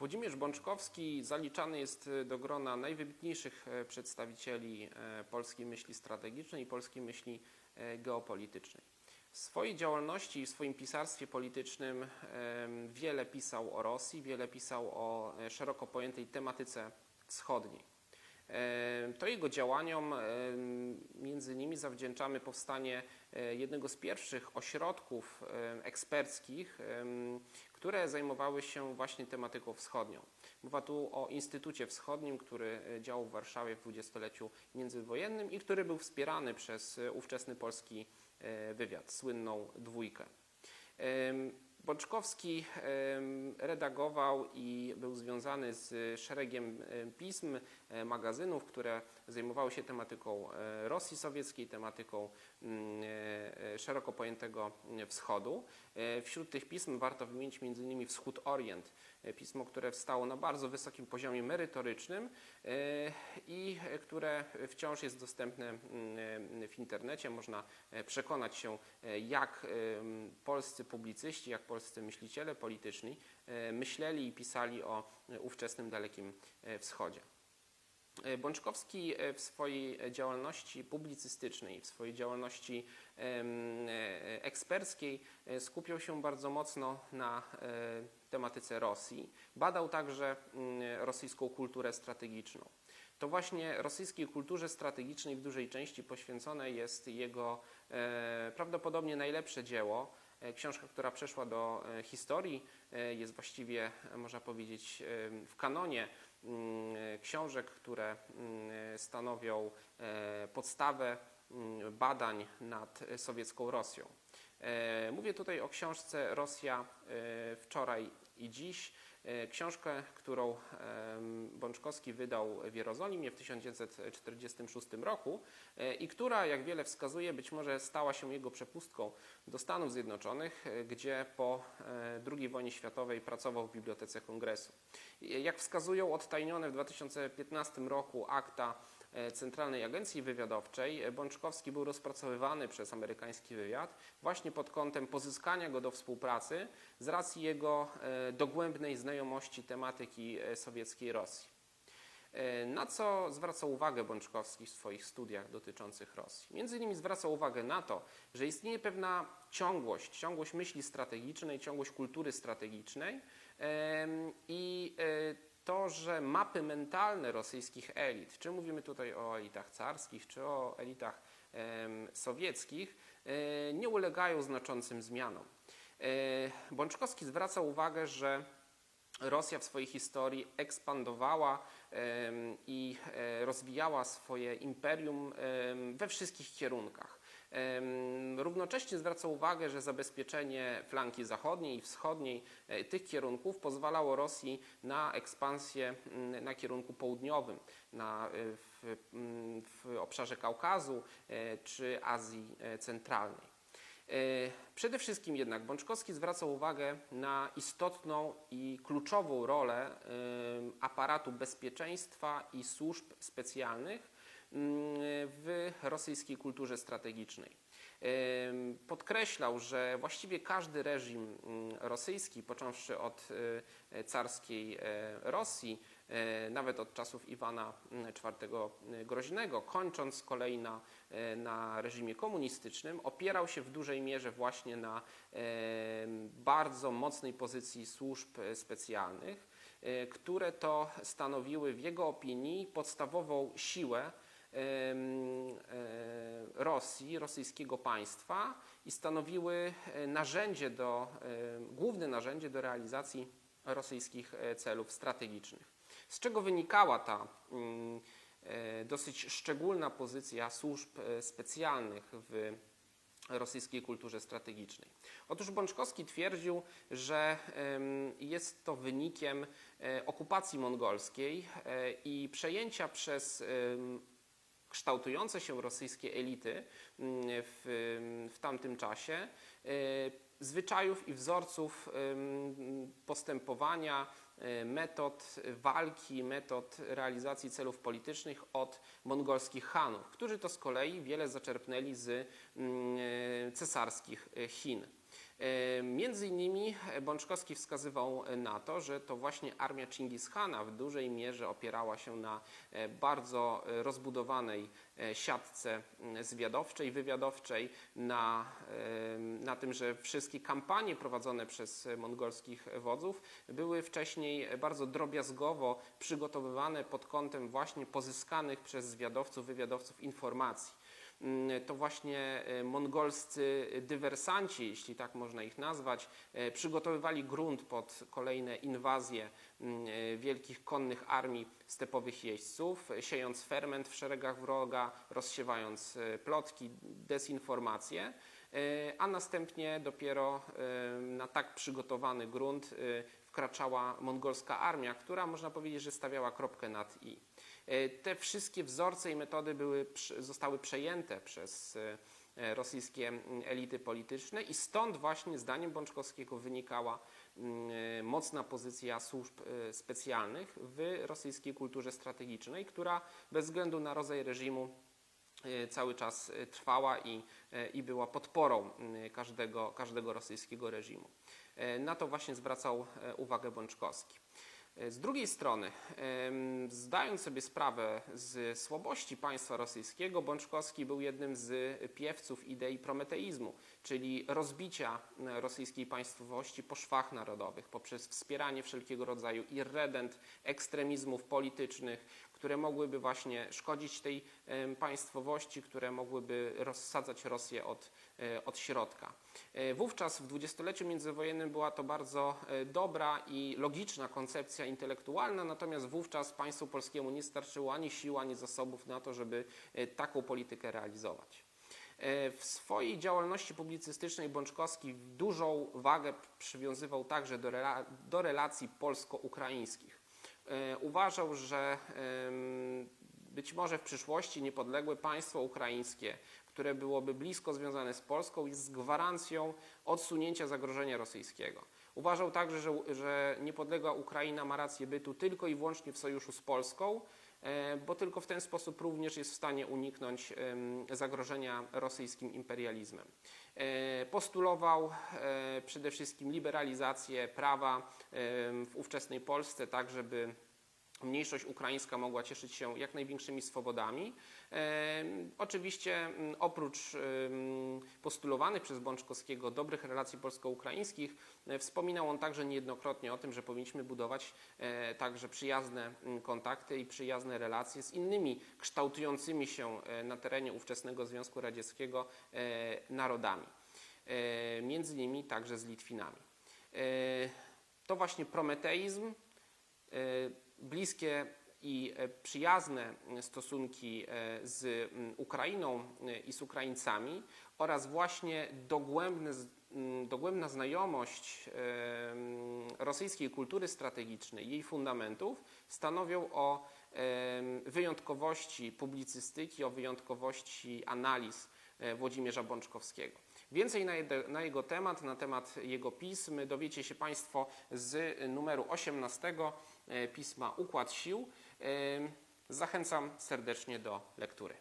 Włodzimierz Bączkowski zaliczany jest e, do grona najwybitniejszych e, przedstawicieli e, polskiej myśli strategicznej i polskiej myśli geopolitycznej. W swojej działalności i w swoim pisarstwie politycznym wiele pisał o Rosji, wiele pisał o szeroko pojętej tematyce wschodniej. To jego działaniom między innymi zawdzięczamy powstanie jednego z pierwszych ośrodków eksperckich, które zajmowały się właśnie tematyką wschodnią. Mowa tu o Instytucie Wschodnim, który e, działał w Warszawie w dwudziestoleciu międzywojennym i który był wspierany przez e, ówczesny polski e, wywiad, słynną dwójkę. Em, redagował i był związany z szeregiem em, pism, e, magazynów, które zajmowały się tematyką e, Rosji sowieckiej, tematyką mm, e, szeroko pojętego mm, wschodu. Wśród tych pism warto wymienić m.in. Wschód Orient, pismo, które wstało na bardzo wysokim poziomie merytorycznym e, i e, które wciąż jest dostępne mm, e, w internecie. Można e, przekonać się, e, jak polscy publicyści, jak polscy myśliciele polityczni e, myśleli i pisali o e, ówczesnym Dalekim e, Wschodzie. E, Bączkowski e, w swojej działalności publicystycznej, w swojej działalności e, eksperckiej skupiał się bardzo mocno na tematyce Rosji. Badał także mm, rosyjską kulturę strategiczną. To właśnie rosyjskiej kulturze strategicznej w dużej części poświęcone jest jego prawdopodobnie najlepsze dzieło, książka, która przeszła do e, historii, e, jest właściwie, e, można powiedzieć, e, w kanonie mm, e, książek, które mm, stanowią e, podstawę mm, badań nad e, sowiecką Rosją. E, Mówię tutaj o książce Rosja e, wczoraj i dziś. E, Książkę, którą Bączkowski wydał w Jerozolimie w 1946 roku i która, jak wiele wskazuje, być może stała się jego przepustką do Stanów Zjednoczonych, gdzie po II wojnie światowej pracował w Bibliotece Kongresu. Jak wskazują odtajnione w 2015 roku akta Centralnej Agencji Wywiadowczej, e, Bączkowski był rozpracowywany przez amerykański wywiad właśnie pod kątem pozyskania go do współpracy z racji jego e, dogłębnej znajomości tematyki e, sowieckiej Rosji. E, Na co zwraca uwagę Bączkowski w swoich studiach dotyczących Rosji? Między innymi zwraca uwagę na to, że istnieje pewna ciągłość, ciągłość myśli strategicznej, ciągłość kultury strategicznej i e, to, że mapy mentalne rosyjskich elit, czy mówimy tutaj o elitach carskich, czy o elitach sowieckich, e, nie ulegają znaczącym zmianom. E, Bączkowski zwraca uwagę, że Rosja w swojej historii ekspandowała i e, rozwijała swoje imperium we wszystkich kierunkach. Równocześnie zwraca uwagę, że zabezpieczenie flanki zachodniej i wschodniej e, tych kierunków pozwalało Rosji na ekspansję mm, na kierunku południowym, na, e, w, mm, w obszarze Kaukazu e, czy Azji Centralnej. Przede wszystkim jednak Bączkowski zwraca uwagę na istotną i kluczową rolę aparatu bezpieczeństwa i służb specjalnych w rosyjskiej kulturze strategicznej. Podkreślał, że właściwie każdy reżim mm, rosyjski, począwszy od e, carskiej e, Rosji, e, nawet od czasów Iwana IV Groźnego, kończąc z kolei na, na reżimie komunistycznym, opierał się w dużej mierze właśnie na bardzo mocnej pozycji służb specjalnych, które to stanowiły w jego opinii podstawową siłę Rosji, rosyjskiego państwa i stanowiły e, narzędzie do, e, główne narzędzie do realizacji rosyjskich e, celów strategicznych. Z czego wynikała ta mm, e, dosyć szczególna pozycja służb e, specjalnych w rosyjskiej kulturze strategicznej. Otóż Bączkowski twierdził, że jest to wynikiem e, okupacji mongolskiej e, i przejęcia przez kształtujące się rosyjskie elity mm, w, w tamtym czasie e, zwyczajów i wzorców em, postępowania, e, metod walki, metod realizacji celów politycznych od mongolskich Hanów, którzy to z kolei wiele zaczerpnęli z mm, e, cesarskich e, Chin. E, Między innymi Bączkowski wskazywał na to, że to właśnie armia Chingishana w dużej mierze opierała się na e, bardzo e, rozbudowanej e, siatce zwiadowczej, wywiadowczej, na, e, na tym, że wszystkie kampanie prowadzone przez mongolskich wodzów były wcześniej bardzo drobiazgowo przygotowywane pod kątem właśnie pozyskanych przez zwiadowców, wywiadowców informacji. Mm, To właśnie e, mongolscy dywersanci, jeśli tak można ich nazwać, e, przygotowywali grunt pod kolejne inwazje mm, e, wielkich konnych armii stepowych jeźdźców, siejąc ferment w szeregach wroga, rozsiewając plotki, dezinformacje, a następnie dopiero na tak przygotowany grunt wkraczała mongolska armia, która można powiedzieć, że stawiała kropkę nad i. E, Te wszystkie wzorce i metody były, zostały przejęte przez e, rosyjskie mm, elity polityczne i stąd właśnie zdaniem Bączkowskiego wynikała e, mocna pozycja służb e, specjalnych w rosyjskiej kulturze strategicznej, która bez względu na rodzaj reżimu e, cały czas e, trwała i, e, i była podporą każdego, każdego rosyjskiego reżimu. E, Na to właśnie zwracał e, uwagę Bączkowski. E, Z drugiej strony, zdając sobie sprawę z słabości państwa rosyjskiego, Bączkowski był jednym z piewców idei prometeizmu, czyli rozbicia e, rosyjskiej państwowości po szwach narodowych poprzez wspieranie wszelkiego rodzaju irredent, ekstremizmów politycznych, które mogłyby właśnie szkodzić tej państwowości, które mogłyby rozsadzać Rosję od, e, od środka. E, Wówczas w dwudziestoleciu międzywojennym była to bardzo e, dobra i logiczna koncepcja intelektualna, natomiast wówczas państwu polskiemu nie starczyło ani sił, ani zasobów na to, żeby taką politykę realizować. W swojej działalności publicystycznej Bączkowski dużą wagę przywiązywał także do relacji polsko-ukraińskich. E, Uważał, że być może w przyszłości niepodległe państwo ukraińskie, które byłoby blisko związane z Polską, jest gwarancją odsunięcia zagrożenia rosyjskiego. Uważał także, że, że niepodległa Ukraina ma rację bytu tylko i wyłącznie w sojuszu z Polską, e, bo tylko w ten sposób również jest w stanie uniknąć zagrożenia rosyjskim imperializmem. E, Postulował e, przede wszystkim liberalizację prawa em, w ówczesnej Polsce, tak żeby mniejszość ukraińska mogła cieszyć się jak największymi swobodami. Em, Oczywiście m, oprócz em, postulowanych przez Bączkowskiego dobrych relacji polsko-ukraińskich, e, wspominał on także niejednokrotnie o tym, że powinniśmy budować e, także przyjazne m, kontakty i przyjazne relacje z innymi kształtującymi się e, na terenie ówczesnego Związku Radzieckiego e, narodami, e, między innymi także z Litwinami. E, To właśnie prometeizm, e, bliskie i e, przyjazne stosunki e, z Ukrainą e, i z Ukraińcami oraz właśnie dogłębne, dogłębna znajomość rosyjskiej kultury strategicznej, jej fundamentów stanowią o wyjątkowości publicystyki, o wyjątkowości analiz Włodzimierza Bączkowskiego. Więcej na, jego temat, na temat jego pism dowiecie się Państwo z numeru 18 e, pisma Układ Sił. Em, Zachęcam serdecznie do lektury.